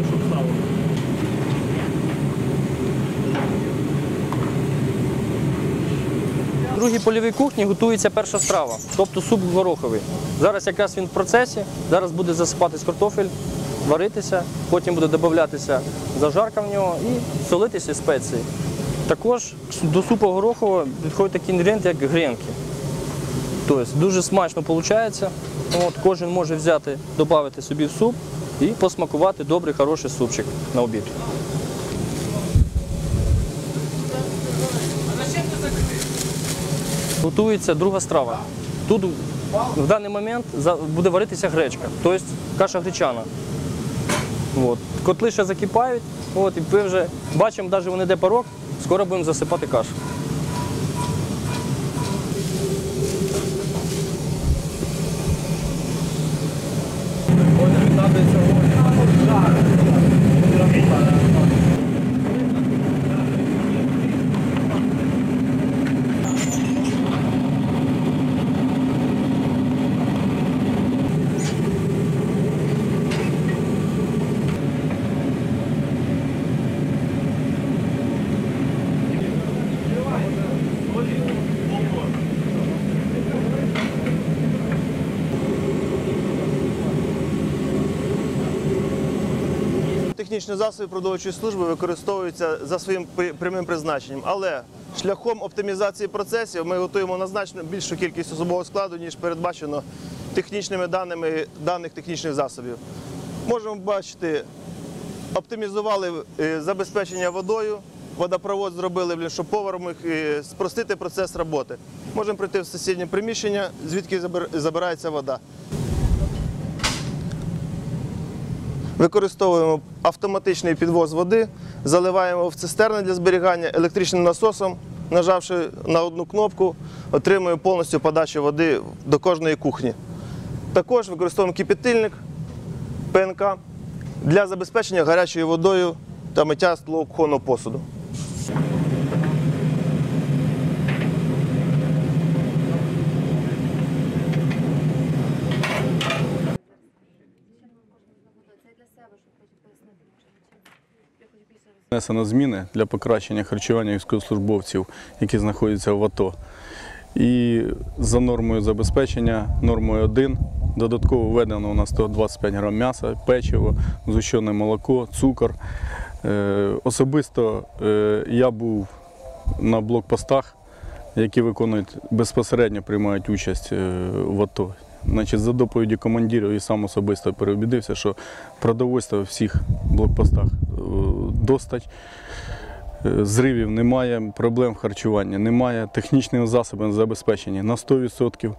душу встало. В другій польовій кухні готується перша страва, тобто суп гороховий. Зараз якраз він в процесі, зараз буде засипатись картофель, варитися, потім буде додатися зажарка в нього і солитися спеції. Також до супу горохового підходить такий інгредієнти, як гренки. Тобто Дуже смачно виходить. От, Кожен може взяти, додати собі в суп і посмакувати добрий, хороший супчик на обід. Готується друга страва. Тут в даний момент буде варитися гречка, тобто каша гречана. От. Котли ще закипають, от, і ми вже бачимо, навіть вони де порог, скоро будемо засипати кашу. car. Технічні засоби продовольчої служби використовуються за своїм прямим призначенням, але шляхом оптимізації процесів ми готуємо на значно більшу кількість особового складу, ніж передбачено технічними даними даних технічних засобів. Можемо бачити, оптимізували е, забезпечення водою, водопровод зробили, блін, щоб повар міг е, спростити процес роботи. Можемо прийти в сусіднє приміщення, звідки забирається вода. Використовуємо автоматичний підвоз води, заливаємо в цистерни для зберігання електричним насосом, нажавши на одну кнопку, отримуємо повністю подачу води до кожної кухні. Також використовуємо кипятильник ПНК для забезпечення гарячою водою та миття склооконного посуду. Внесено зміни для покращення харчування військовослужбовців, які знаходяться в АТО. І за нормою забезпечення, нормою 1, додатково введено у нас 125 грам м'яса, печиво, згущене молоко, цукор. Е, Особисто е, я був на блокпостах, які виконують безпосередньо приймають участь е, в АТО. Значить, за доповіді командирів і сам особисто переубідився, що продовольства в всіх блокпостах е, достать. Е, Зривів немає, проблем в харчуванні немає, технічних засобів забезпечення на 100%.